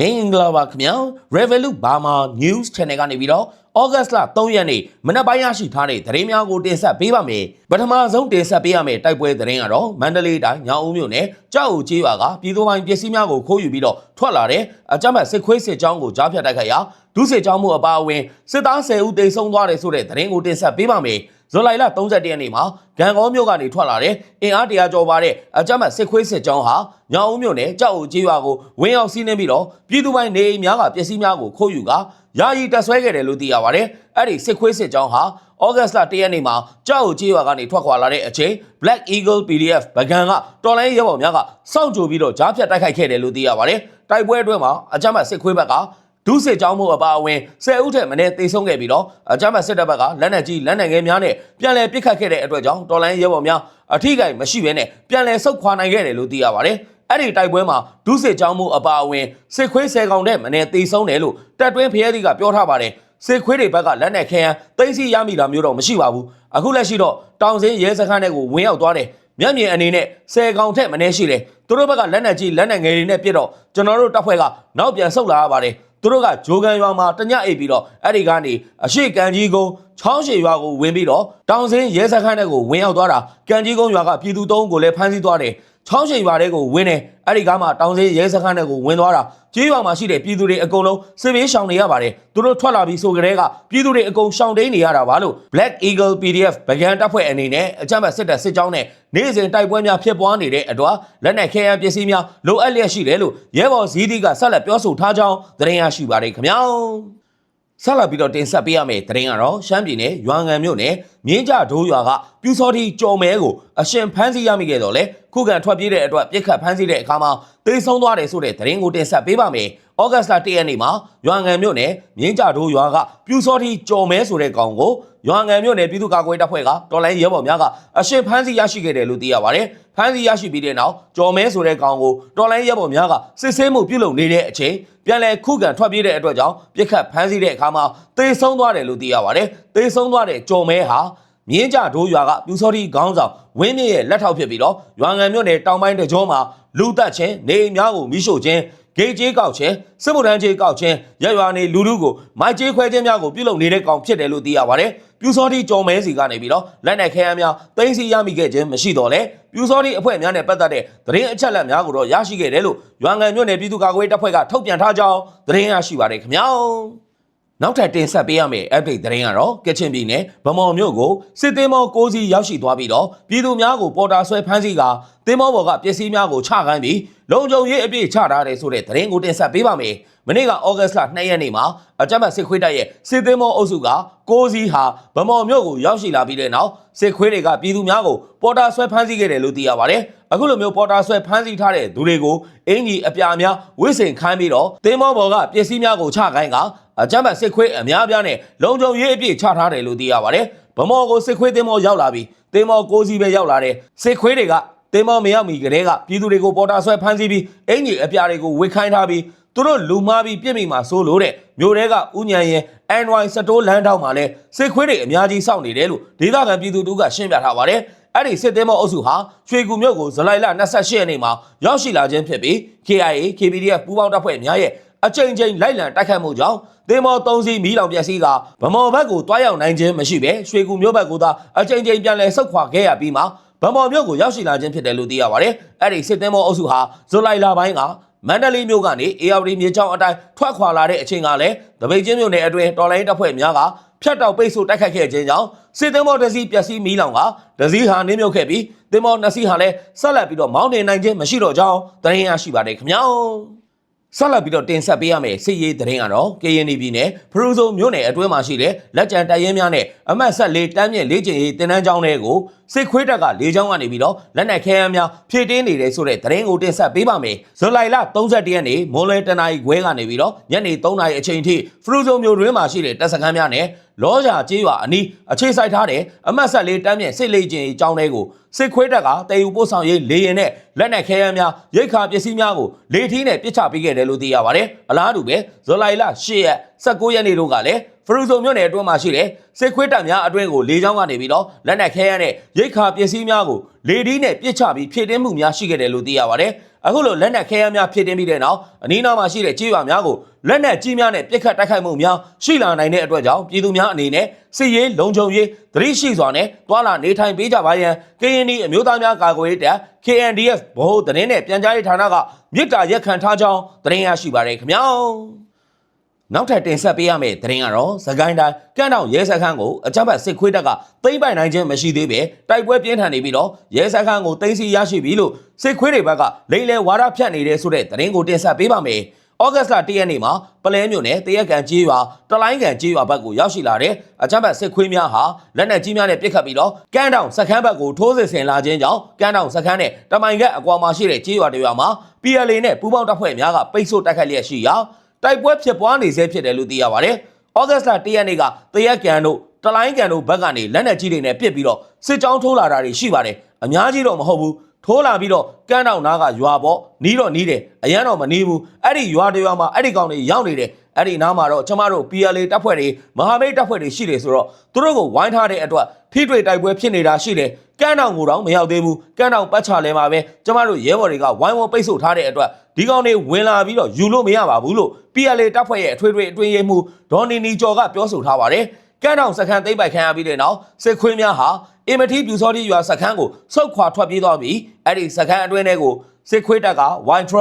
မင်္ဂလာပါခင်ဗျာ Revolut Burma News Channel ကနေပြီးတော့ဩဂတ်လ3ရက်နေ့မနက်ပိုင်းရရှိထားတဲ့သတင်းများကိုတင်ဆက်ပေးပါမယ်ပထမဆုံးတင်ဆက်ပေးရမယ့်တိုက်ပွဲသတင်းကတော့မန္တလေးတိုင်းညောင်ဦးမြို့နယ်ကြောက်ဦးကျေးရွာကပြည်သူပိုင်းပစ္စည်းများကိုခိုးယူပြီးတော့ထွက်လာတဲ့အကြမ်းဖက်စစ်ခွေးစစ်ကြောင်းကိုကြားဖြတ်တိုက်ခိုက်ရာဒုစစ်ကြောင်းမှုအပါအဝင်စစ်သား10ဦးတိတ်ဆုံးသွားတယ်ဆိုတဲ့သတင်းကိုတင်ဆက်ပေးပါမယ် ဇူလိုင်လ31ရက်နေ့မှာဂံကောမြို့ကနေထွက်လာတဲ့အင်အားတရာကျော်ပါတဲ့အကြမ်းဖက်စစ်ခွေးစစ်ကြောင်းဟာညောင်ဦးမြို့နယ်ကြောက်ဦးကျေးရွာကိုဝင်းရောက်စီးနှင်းပြီးတော့ပြည်သူပိုင်းနေအိမ်များကပစ္စည်းများကိုခိုးယူကာယာယီတက်ဆွဲခဲ့တယ်လို့သိရပါတယ်။အဲ့ဒီစစ်ခွေးစစ်ကြောင်းဟာဩဂတ်လ1ရက်နေ့မှာကြောက်ဦးကျေးရွာကနေထွက်ခွာလာတဲ့အချိန် Black Eagle PDF ဗကန်ကတော်လိုင်းရဲဘော်များကစောင့်ကြိုပြီးတော့ကြားဖြတ်တိုက်ခိုက်ခဲ့တယ်လို့သိရပါတယ်။တိုက်ပွဲအတွင်းမှာအကြမ်းဖက်စစ်ခွေးဘက်က ဒုစစ်ကြောင်းမှုအပါအဝင်၁၀ဦးထက်မနည်းသေဆုံးခဲ့ပြီးတော့အကြမ်းဖက်စစ်တပ်ဘက်ကလက်နက်ကြီးလက်နက်ငယ်များနဲ့ပြန်လည်ပစ်ခတ်ခဲ့တဲ့အတွက်ကြောင့်တော်လိုင်းရဲဘော်များအထိကိမရှိဘဲနဲ့ပြန်လည်ဆုတ်ခွာနိုင်ခဲ့တယ်လို့သိရပါတယ်။အဲ့ဒီတိုက်ပွဲမှာဒုစစ်ကြောင်းမှုအပါအဝင်စစ်ခွေး၁၀ကောင်တဲ့မနည်းသေဆုံးတယ်လို့တပ်တွင်းဖရဲသီးကပြောထားပါတယ်။စစ်ခွေးတွေဘက်ကလက်နက်ခဲယမ်းသိမ်းဆီးရမိတာမျိုးတော့မရှိပါဘူး။အခုလက်ရှိတော့တောင်စင်းရဲစခန်းတွေကိုဝင်ရောက်သွားတယ်။မျက်မြင်အနေနဲ့၁၀ကောင်ထက်မနည်းရှိတယ်။သူတို့ဘက်ကလက်နက်ကြီးလက်နက်ငယ်တွေနဲ့ပြစ်တော့ကျွန်တော်တို့တပ်ဖွဲ့ကနောက်ပြန်ဆုတ်လာရပါတယ်။ သူတို့ကဂျိုကန်ရွာမှာတညအိပ်ပြီးတော့အဲ့ဒီကနေအရှိကန်ကြီးကုန်းချောင်းရှည်ရွာကိုဝင်ပြီးတော့တောင်စင်းရဲစခန်းတွေကိုဝင်ရောက်သွားတာကန်ကြီးကုန်းရွာကပြည်သူသုံးကိုလည်းဖမ်းဆီးသွားတယ် ချောင်းရှည်ရွာတွေကိုဝင်တယ်အဲ့ဒီကားမှာတောင်စင်းရဲစခန်းတွေကိုဝင်သွားတာကြေးရွာမှာရှိတဲ့ပြည်သူတွေအကုန်လုံးစစ်ဘေးရှောင်နေရပါတယ်သူတို့ထွက်လာပြီးဆိုကြတဲ့ကပြည်သူတွေအကုန်ရှောင်တိန်နေရတာပါလို့ Black Eagle PDF ဗကန်တပ်ဖွဲ့အနေနဲ့အကြမ်းဖက်စစ်တပ်စစ်ကြောင်းနဲ့နေ့စဉ်တိုက်ပွဲများဖြစ်ပွားနေတဲ့အတွက်လက်နက်ခဲယမ်းပစ္စည်းများလိုအပ်လျက်ရှိတယ်လို့ရဲဘော်ဇီးဒီကဆက်လက်ပြောဆိုထားကြောင်းသတင်းရရှိပါတယ်ခင်ဗျာ ဆက်လက်ပြီးတော့တင်ဆက်ပေးရမယ့်သတင်းကတော့ရှမ်းပြည်နယ်ရွာငံမြို့နယ်မြင်းကြဒိုးရွာကပြူစောတိကြော်မဲကိုအရှင်ဖမ်းဆီးရမိခဲ့တော့လေခုခံထွက်ပြေးတဲ့အတွက်ပြစ်ခတ်ဖမ်းဆီးတဲ့အခါမှာတိတ်ဆုံးသွားတယ်ဆိုတဲ့သတင်းကိုတင်ဆက်ပေးပါမယ်။ ဩဂတ်စ်လ1ရက်နေ့မှာရွာငံမြို့နယ်မြင်းကြဒိုးရွာကပြူစောတိကြော်မဲဆိုတဲ့ကောင်ကိုရွာငံမြို့နယ်ပြည်သူ့ကာကွယ်တပ်ဖွဲ့ကတော်လိုင်းရဲဘော်များကအရှင်ဖမ်းဆီးရရှိခဲ့တယ်လို့သိရပါတယ်။ဖမ်းဆီးရရှိပြီးတဲ့နောက်ကြော်မဲဆိုတဲ့ကောင်ကိုတော်လိုင်းရဲဘော်များကစစ်ဆေးမှုပြုလုပ်နေတဲ့အချိန်ပြန်လည်ခုခံထွက်ပြေးတဲ့အတွက်ကြောင့်ပြစ်ခတ်ဖမ်းဆီးတဲ့အခါမှာတေဆုံးသွားတယ်လို့သိရပါတယ်။တေဆုံးသွားတဲ့ကြော်မဲဟာမြင်းကြဒိုးရွာကပြူစောတိခေါင်းဆောင်ဝင်းမြင့်ရဲ့လက်ထောက်ဖြစ်ပြီးတော့ရွာငံမြို့နယ်တောင်ပိုင်းတကြောမှာလူတက်ချင်းနေအိမ်များကိုမိရှို့ခြင်း ဂိတ်ကြီးကောက်ခြင်းစစ်မှုထမ်းကြီးကောက်ခြင်းရရွာနေလူလူကိုမိုက်ကြီးခွဲခြင်းများကိုပြုလုပ်နေတဲ့ကောင်ဖြစ်တယ်လို့သိရပါတယ်။ပြူစောတိကြော်မဲစီကနေပြီးတော့လက်နက်ခဲယမ်းများတင်းစီရမိခဲ့ခြင်းမရှိတော့လဲပြူစောတိအဖွဲ့များနဲ့ပတ်သက်တဲ့သတင်းအချက်အလက်များကိုတော့ရရှိခဲ့တယ်လို့ရွာငံမြို့နယ်ပြည်သူ့ကာကွယ်တပ်ဖွဲ့ကထုတ်ပြန်ထားကြောင်းသတင်းရရှိပါတယ်ခင်ဗျာ။ နောက်ထပ်တင်ဆက်ပေးရမယ့် update သတင်းကတော့ကချင်ပြည်နယ်ဗမော်မြို့ကိုစစ်သေးမော6စီးရောက်ရှိသွားပြီးတော့ပြည်သူများကိုပေါ်တာဆွဲဖမ်းဆီးကာသင်းမောဘော်ကပစ္စည်းများကိုချခိုင်းပြီးလုံခြုံရေးအပြည့်ချထားတယ်ဆိုတဲ့သတင်းကိုတင်ဆက်ပေးပါမယ်။မနေ့ကဩဂတ်လ2ရက်နေ့မှာအကြမ်းဖက်စစ်ခွေးတပ်ရဲ့စစ်သေးမောအုပ်စုက6စီးဟာဗမော်မြို့ကိုရောက်ရှိလာပြီးတဲ့နောက်စစ်ခွေးတွေကပြည်သူများကိုပေါ်တာဆွဲဖမ်းဆီးခဲ့တယ်လို့သိရပါတယ်။ အခုလိုမျိုးပေါ်တာဆွဲဖမ်းဆီးထားတဲ့သူတွေကိုအင်ကြီးအပြာများဝိစိန်ခိုင်းပြီးတော့သင်းမောဘော်ကပစ္စည်းများကိုချခိုင်းကအကြမ်းဖက်စစ်ခွေးအများပြားနဲ့လုံခြုံရေးအပြည့်ချထားတယ်လို့သိရပါတယ်။ဗမော်ကိုစစ်ခွေးတင်မောရောက်လာပြီးတင်မောကိုစီပဲရောက်လာတယ်။စစ်ခွေးတွေကတင်မောမရောက်မီကလေးကပြည်သူတွေကိုပေါ်တာဆွဲဖမ်းဆီးပြီးအင်ကြီးအပြားတွေကိုဝစ်ခိုင်းထားပြီးသူတို့လူမားပြီးပြစ်မိမှာစိုးလို့တဲ့မြို့တဲကဥညံရင် NY စတိုးလမ်းတောက်မှာလဲစစ်ခွေးတွေအများကြီးစောင့်နေတယ်လို့ဒေသခံပြည်သူတို့ကရှင်းပြထားပါတယ်။ အဲ့ဒီစစ်သေးမောအုပ်စုဟာရွှေကူမြို့ကိုဇူလိုင်လ28ရက်နေ့မှာရောက်ရှိလာခြင်းဖြစ်ပြီး KIA KPDF ပူးပေါင်းတပ်ဖွဲ့များရဲ့အကြိမ်ကြိမ်လိုက်လံတိုက်ခတ်မှုကြောင့်သင်္ဘော၃စီးမီးလောင်ပျက်စီးကဗမော်ဘက်ကိုတွားရောက်နိုင်ခြင်းမရှိဘဲရွှေကူမြို့ဘက်ကိုသာအကြိမ်ကြိမ်ပြန်လည်ဆုတ်ခွာခဲ့ရပြီးမှဗမော်မြို့ကိုရောက်ရှိလာခြင်းဖြစ်တယ်လို့သိရပါတယ်။အဲ့ဒီစစ်သင်္ဘောအုပ်စုဟာဇူလိုင်လပိုင်းကမန္တလေးမြို့ကနေအေယာဝတီမြေချောင်းအတိုင်းထွက်ခွာလာတဲ့အချိန်ကလည်းတပိတ်ချင်းမြို့နယ်အတွင်းတော်လိုင်းတပ်ဖွဲ့များက ဖြတ်တောက်ပိတ်ဆို့တိုက်ခတ်ခဲ့ခြင်းကြောင့်စစ်သင်္ဘောတစ်စီးပျက်စီးမီးလောင်ကတစ်စီးဟာနင်းမြုပ်ခဲ့ပြီးသင်္ဘောနှစ်စီးဟာလည်းဆက်လက်ပြီးတော့မောင်းနှင်နိုင်ခြင်းမရှိတော့ကြောင်းသတင်းရရှိပါတယ်ခင်ဗျာ။ဆက်လက်ပြီးတော့တင်ဆက်ပေးရမယ့်စစ်ရေးသတင်းကတော့ KNY ပြည်နယ်ဖရူဇုံမြို့နယ်အတွင်းမှာရှိတဲ့လက်ကျန်တပ်ရင်းများနဲ့အမတ်ဆက်လေးတမ်းမြင့်လေးကျင်ရေးတင်နန်းကျောင်းတွေကိုစစ်ခွေးတပ်ကလေးချောင်းကနေပြီးတော့လက်နက်ခဲယမ်းများဖြည့်တင်းနေတယ်ဆိုတဲ့သတင်းကိုတင်ဆက်ပေးပါမယ်။ဇူလိုင်လ31ရက်နေ့မွန်လွဲတနအီခွဲကနေပြီးတော့ညနေ3နာရီအချိန်ထိဖရူဇုံမြို့တွင်းမှာရှိတဲ့တပ်စခန်းများနဲ့ လောရှာကျေးရွာအနီးအခြေစိုက်ထားတဲ့အမတ်ဆက်လေးတမ်းမြင့်စစ်လေးကျင်ရေးကျောင်းတွေကိုစစ်ခွေးတပ်ကတည်ယူပို့ဆောင်ရေးလေရင်နဲ့လက်နက်ခဲယမ်းများရိတ်ခါပစ္စည်းများကိုလေထီးနဲ့ပစ်ချပေးခဲ့တယ်လို့သိရပါတယ်။အလားတူပဲဇူလိုင်လ10ရက်19ရက်နေ့တို့ကလည်းဖရူဇုံမြို့နယ်အတွင်းမှာရှိတဲ့စစ်ခွေးတပ်များအတွင်းကိုလေကြောင်းကနေပြီးတော့လက်နက်ခဲယမ်းနဲ့ရိတ်ခါပစ္စည်းများကိုလေထီးနဲ့ပစ်ချပြီးဖြည့်တင်းမှုများရှိခဲ့တယ်လို့သိရပါတယ်။ အခုလိုလက်နက်ခဲယမ်းများဖြစ်တင်ပြီးတဲ့နောက်အနီးနားမှာရှိတဲ့ကြေးရွာများကိုလက်နက်ကြီးများနဲ့ပစ်ခတ်တိုက်ခိုက်မှုများရှိလာနိုင်တဲ့အတွက်ကြောင့်ပြည်သူများအနေနဲ့စစ်ရေးလုံခြုံရေးသတိရှိစွာနဲ့တွာလာနေထိုင်ပေးကြပါရန် KND အမျိုးသားများကာကွယ်ရေးတပ် KNDF ဗဟိုသတင်းနဲ့ပြန်ကြားရေးဌာနကမြစ်တာရက်ခံထားကြောင်းသတင်းရရှိပါရခင်ဗျာ နောက်ထပ်တင်ဆက်ပေးရမယ့်သတင်းကတော့သခိုင်းတိုင်းကန့်တောင်ရဲစခန်းကိုအကြမ်းဖက်စစ်ခွေးတပ်ကသိမ်းပိုက်နိုင်ခြင်းမရှိသေးပဲတိုက်ပွဲပြင်းထန်နေပြီးတော့ရဲစခန်းကိုသိမ်းဆီးရရှိပြီလို့စစ်ခွေးတွေဘက်ကလိမ့်လဲဝါဒဖြန့်နေတဲ့ဆိုတဲ့သတင်းကိုတင်ဆက်ပေးပါမယ်။ဩဂတ်စ်လ၁ရက်နေ့မှာပလဲမြို့နယ်တရက်ကန်ကြီးရွာတလိုင်းကန်ကြီးရွာဘက်ကိုရောက်ရှိလာတဲ့အကြမ်းဖက်စစ်ခွေးများဟာလက်နက်ကြီးများနဲ့ပစ်ခတ်ပြီးတော့ကန်းတောင်စခန်းဘက်ကိုထိုးစစ်ဆင်လာခြင်းကြောင့်ကန်းတောင်စခန်းနဲ့တမိုင်ကအကွာမှာရှိတဲ့ကြီးရွာတွေရွာမှာ PLA နဲ့ပူးပေါင်းတပ်ဖွဲ့များကပိတ်ဆို့တိုက်ခိုက်လျက်ရှိရာ တိုက်ပွဲဖြစ်ပွားနေဆဲဖြစ်တယ်လို့သိရပါတယ်။ဩဂတ်စ်လ၁ရက်နေ့ကတရက်ကန်တို့တလိုင်းကန်တို့ဘက်ကနေလက်နက်ကြီးတွေနဲ့ပစ်ပြီးတော့စစ်ကြောင်းထိုးလာတာတွေရှိပါတယ်။အများကြီးတော့မဟုတ်ဘူး။ထိုးလာပြီးတော့ကန်းတောင်နားကရွာပေါ့နီးတော့နီးတယ်အရန်တော့မနီးဘူးအဲ့ဒီရွာတွေရွာမှာအဲ့ဒီကောင်တွေရောက်နေတယ် အဲ့ဒီနားမှာတော့ကျမတို့ PLA တပ်ဖွဲ့တွေမဟာမိတ်တပ်ဖွဲ့တွေရှိတယ်ဆိုတော့သူတို့ကိုဝိုင်းထားတဲ့အတွက်ထိတွေ့တိုက်ပွဲဖြစ်နေတာရှိတယ်ကန်းတောင်ကိုတော့မရောက်သေးဘူးကန်းတောင်ပတ်ချလဲမှာပဲကျမတို့ရဲဘော်တွေကဝိုင်းဝန်းပိတ်ဆို့ထားတဲ့အတွက်ဒီကောင်တွေဝင်လာပြီးတော့ယူလို့မရပါဘူးလို့ PLA တပ်ဖွဲ့ရဲ့အထွေထွေအတွင်းရေးမှူးဒေါ်နီနီကျော်ကပြောဆိုထားပါတယ်ကန်းတောင်စခန်းသိမ်းပိုက်ခံရပြီးတဲ့နောက်စစ်ခွေးများဟာအင်မတီပြူစောတိရွာစခန်းကိုဆုတ်ခွာထွက်ပြေးသွားပြီးအဲ့ဒီစခန်းအတွင်းထဲကို စစ်ခွေးတပ်က Y12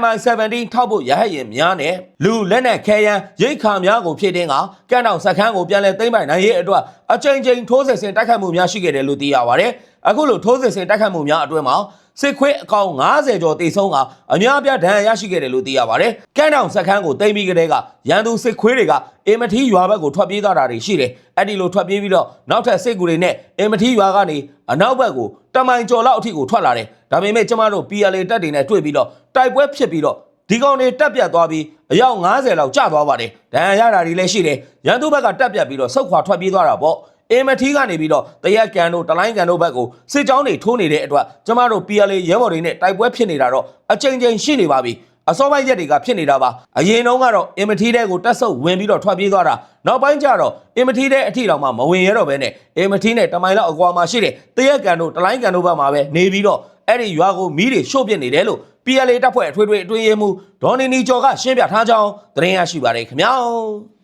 MI17 ထောက်ဖို့ရဟတ်ရင်များနဲ့လူလက်နက်ခဲယမ်းရိတ်ခါများကိုဖြည့်တင်းကကန်းတောင်စခန်းကိုပြန်လည်သိမ်းပိုက်နိုင်ရေးအတွက်အကြိမ်ကြိမ်ထိုးစစ်ဆင်တိုက်ခိုက်မှုများရှိခဲ့တယ်လို့သိရပါတယ်။အခုလိုထိုးစစ်ဆင်တိုက်ခိုက်မှုများအတွင်းမှာ စစ်ခွေးအကောင်90ကျော်တိတ်ဆုံးကအများအပြားဒဏ်ရာရရှိခဲ့တယ်လို့သိရပါတယ်။ကန်းတောင်စခန်းကိုတိမ်ပြီးကလေးကရန်သူစစ်ခွေးတွေကအင်မတီရွာဘက်ကိုထွက်ပြေးသွားတာတွေရှိတယ်။အဲ့ဒီလိုထွက်ပြေးပြီးတော့နောက်ထပ်စစ်ကူတွေနဲ့အင်မတီရွာကနေအနောက်ဘက်ကိုတမိုင်ကျော်လောက်အထိကိုထွက်လာတယ်။ဒါပေမဲ့ကျမတို့ PLA တပ်တွေနဲ့တွေ့ပြီးတော့တိုက်ပွဲဖြစ်ပြီးတော့ဒီကောင်တွေတက်ပြတ်သွားပြီးအယောက်90လောက်ကျသွားပါတယ်။ဒဏ်ရာရတာတွေလည်းရှိတယ်။ရန်သူဘက်ကတက်ပြတ်ပြီးတော့ဆုတ်ခွာထွက်ပြေးသွားတာပေါ့။ အင်မထီကနေပြီးတော့တရက်ကန်တို့တလိုင်းကန်တို့ဘက်ကိုစစ်ကြောင်းတွေထိုးနေတဲ့အတွက်ကျမတို့ PLA ရဲဘော်တွေနဲ့တိုက်ပွဲဖြစ်နေတာတော့အချိန်ချင်းရှိနေပါပြီအစောပိုင်းရက်တွေကဖြစ်နေတာပါအရင်တုန်းကတော့အင်မထီတဲ့ကိုတက်ဆုပ်ဝင်ပြီးတော့ထွက်ပြေးသွားတာနောက်ပိုင်းကျတော့အင်မထီတဲ့အထီတောင်မှမဝင်ရတော့ဘဲနဲ့အင်မထီနဲ့တမိုင်လောက်အကွာမှာရှိတဲ့တရက်ကန်တို့တလိုင်းကန်တို့ဘက်မှာပဲနေပြီးတော့အဲ့ဒီရွာကိုမီးတွေရှို့ပစ်နေတယ်လို့ PLA တပ်ဖွဲ့အထွေထွေအတွင်းရေးမှူးဒေါ်နီနီကျော်ကရှင်းပြထားကြောင်းသတင်းရရှိပါတယ်ခင်ဗျာ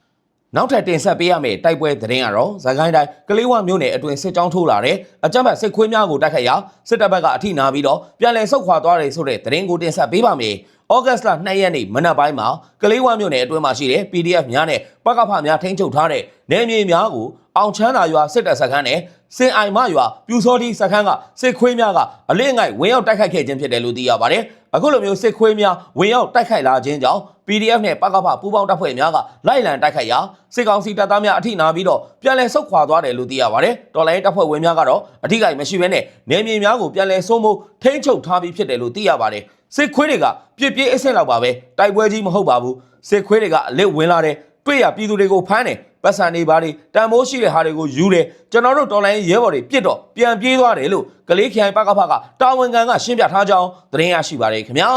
နောက်ထပ်တင်ဆက်ပေးရမယ့်တိုက်ပွဲသတင်းကတော့ဇကိုင်းတိုင်းကလေးဝမြို့နယ်အတွင်းစစ်ကြောင်းထိုးလာတဲ့အကြမ်းဖက်စစ်ခွေးများကိုတိုက်ခိုက်ရာစစ်တပ်ဘက်ကအထိနာပြီးတော့ပြန်လည်ဆုတ်ခွာသွားတယ်ဆိုတဲ့သတင်းကိုတင်ဆက်ပေးပါမယ်။ဩဂတ်စ်လ2ရက်နေ့မနက်ပိုင်းမှာကလေးဝမြို့နယ်အတွင်းမှာရှိတဲ့ PDF များနဲ့ပကဖများထိန်းချုပ်ထားတဲ့နယ်မြေများကိုအောင်ချမ်းသာရွာစစ်တပ်စခန်းနဲ့စင်အိုင်မရွာပြူစောတိစခန်းကစစ်ခွေးများကအလင်းငိုက်ဝင်ရောက်တိုက်ခိုက်ခဲ့ခြင်းဖြစ်တယ်လို့သိရပါတယ်။ အခုလိုမျိုးစစ်ခွေးများဝင်ရောက်တိုက်ခိုက်လာခြင်းကြောင့် PDF နဲ့ပကဖပူးပေါင်းတပ်ဖွဲ့များကလိုက်လံတိုက်ခိုက်ရာစစ်ကောင်စီတပ်သားများအထိနာပြီးတော့ပြန်လည်ဆုတ်ခွာသွားတယ်လို့သိရပါတယ်။တော်လိုင်းတပ်ဖွဲ့ဝင်များကတော့အထိကိမရှိဘဲနဲ့နယ်မြေများကိုပြန်လည်စိုးမိုးထိန်းချုပ်ထားပြီးဖြစ်တယ်လို့သိရပါတယ်။စစ်ခွေးတွေကပြစ်ပြေးအဆင့်လောက်ပါပဲတိုက်ပွဲကြီးမဟုတ်ပါဘူး။စစ်ခွေးတွေကအလစ်ဝင်လာတယ်တွေ့ရပြည်သူတွေကိုဖမ်းတယ် ပတ်စံနေပါတွေတန်မိုးရှိတဲ့ဟာတွေကိုယူတယ်ကျွန်တော်တို့တော်လိုင်းရဲဘော်တွေပြစ်တော့ပြန်ပြေးသွားတယ်လို့ကလေးခိုင်ပကဖကတာဝန်ခံကရှင်းပြထားကြောင်းသတင်းရရှိပါတယ်ခင်ဗျာ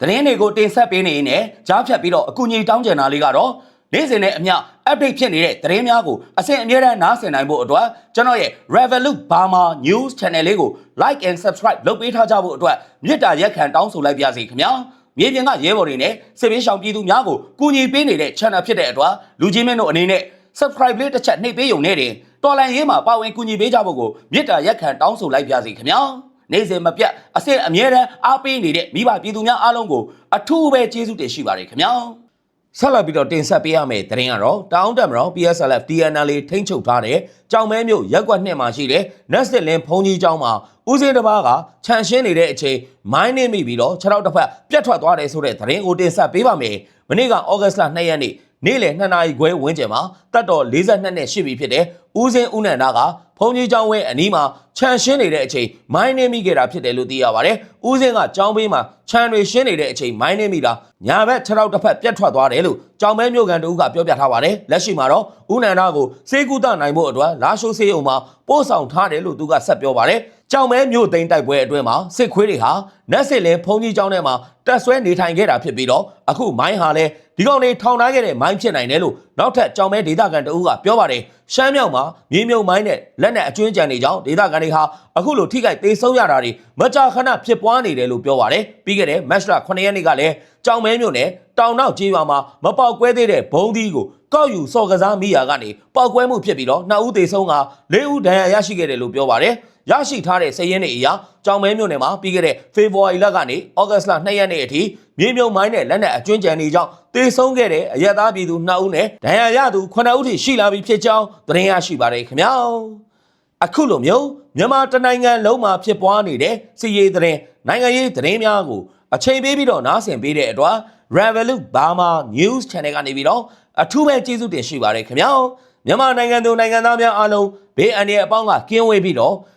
သတင်းတွေကိုတင်ဆက်ပေးနေရင်းနဲ့ကြားဖြတ်ပြီးတော့အကူအညီတောင်းကြတာလေးကတော့နေ့စဉ်နဲ့အမျှ update ဖြစ်နေတဲ့သတင်းများကိုအစဉ်အမြဲတမ်းနားဆင်နိုင်ဖို့အတွက်ကျွန်တော်ရဲ့ Revolut Burma News Channel လေးကို like and subscribe လုပ်ပေးထားကြဖို့အတွက်မြစ်တာရက်ခံတောင်းဆိုလိုက်ပါစီခင်ဗျာ မြေပြင်ကရဲဘော်တွေနဲ့စစ်ပေးရှောင်ပြည်သူများကိုကူညီပေးနေတဲ့ channel ဖြစ်တဲ့အတွက်လူချင်းမင်းတို့အနေနဲ့ subscribe လေးတစ်ချက်နှိပ်ပေးုံနဲ့တင်တော်လန်ရေးမှာပါဝင်ကူညီပေးကြဖို့ကိုမြစ်တာရက်ခံတောင်းဆိုလိုက်ပါစီခင်ဗျာနေ့စဉ်မပြတ်အစစ်အမြဲတမ်းအားပေးနေတဲ့မိဘပြည်သူများအားလုံးကိုအထူးပဲကျေးဇူးတင်ရှိပါတယ်ခင်ဗျာ ဆက်လက်ပြီးတော့တင်ဆက်ပေးရမယ့်သတင်းကတော့တောင်းတက်မတော် PSLF TNL ထိန်းချုပ်ထားတဲ့ကြောင်မဲမြို့ရက်ကွက်နှစ်မှာရှိတဲ့ Nestle လင်းဖုန်ကြီးကျောင်းမှာဦးစင်းတစ်ပါးကခြံရှင်းနေတဲ့အချိန်မိုင်းနေမိပြီးတော့ခြေထောက်တစ်ဖက်ပြတ်ထွက်သွားတယ်ဆိုတဲ့သတင်းကိုတင်ဆက်ပေးပါမယ်။မနေ့ကဩဂတ်စ်လ2ရက်နေ့နေ့လယ်2နာရီခွဲဝန်းကျင်မှာတတ်တော်42နှစ်ရှိပြီဖြစ်တဲ့ဦးစင်းဦးနန္ဒာက ဖုန်ကြီးကျောင်းဝဲအနီးမှာခြံရှင်းနေတဲ့အချိန်မိုင်းနေမိခဲ့တာဖြစ်တယ်လို့သိရပါတယ်။ဦးစင်းကကျောင်းဘေးမှာခြံတွေရှင်းနေတဲ့အချိန်မိုင်းနေမိတာညာဘက်ခြေထောက်တစ်ဖက်ပြတ်ထွက်သွားတယ်လို့ကျောင်းမဲမြို့ကန်တူကပြောပြထားပါတယ်။လက်ရှိမှာတော့ဦးနန္ဒာကိုစေကူတနိုင်ဖို့အတွက်လာရှိုးစေးုံမှာပို့ဆောင်ထားတယ်လို့သူကဆက်ပြောပါတယ် ကြောင်မဲမြို့သိမ်းတိုက်ပွဲအတွင်းမှာစစ်ခွေးတွေဟာနက်စစ်လဲဖုံကြီးကျောင်းထဲမှာတက်ဆွဲနေထိုင်ခဲ့တာဖြစ်ပြီးတော့အခုမိုင်းဟာလဲဒီကောင်တွေထောင်ထားခဲ့တဲ့မိုင်းဖြစ်နိုင်တယ်လို့နောက်ထပ်ကြောင်မဲဒေသခံတအူးကပြောပါတယ်ရှမ်းမြောက်မှာမြေမြုံမိုင်းနဲ့လက်နက်အကျွင်းကြံတွေကြောင့်ဒေသခံတွေဟာအခုလိုထိခိုက်သေးဆုံးရတာတွေမကြာခဏဖြစ်ပွားနေတယ်လို့ပြောပါတယ်ပြီးခဲ့တဲ့မတ်လ9ရက်နေ့ကလည်းကြောင်မဲမြို့နယ်တောင်နောက်ကျေးရွာမှာမပေါက်ကွဲသေးတဲ့ဘုံသီးကိုကောက်ယူစော်ကစားမိရာကနေပေါက်ကွဲမှုဖြစ်ပြီးတော့နှစ်ဦးသေဆုံးက၄ဦးဒဏ်ရာရရှိခဲ့တယ်လို့ပြောပါတယ် ရရှိထားတဲ့စည်ရင်းတွေအရာကြောင်မဲမြို့နယ်မှာပြီးခဲ့တဲ့ဖေဖော်ဝါရီလကနေဩဂတ်စ်လ2ရက်နေ့အထိမြေမြုံမိုင်းနဲ့လက်နက်အကျွင်းကြံတွေကြောင့်သေဆုံးခဲ့တဲ့အရက်သားပြည်သူ2ဦးနဲ့ဒဏ်ရာရသူ9ဦးထိရှိလာပြီဖြစ်ကြောင်းသတင်းရရှိပါတယ်ခင်ဗျာအခုလိုမျိုးမြန်မာတနိုင်ငံလုံးမှာဖြစ်ပွားနေတဲ့စီရေးသတင်းနိုင်ငံရေးသတင်းများကိုအချိန်ပေးပြီးတော့နားဆင်ပေးတဲ့အတွက် Revolut Burma News Channel ကနေပြီးတော့အထူးပဲကျေးဇူးတင်ရှိပါတယ်ခင်ဗျာမြန်မာနိုင်ငံသူနိုင်ငံသားများအားလုံးဘေးအန္တရာယ်အပေါင်းကကင်းဝေးပြီးတော့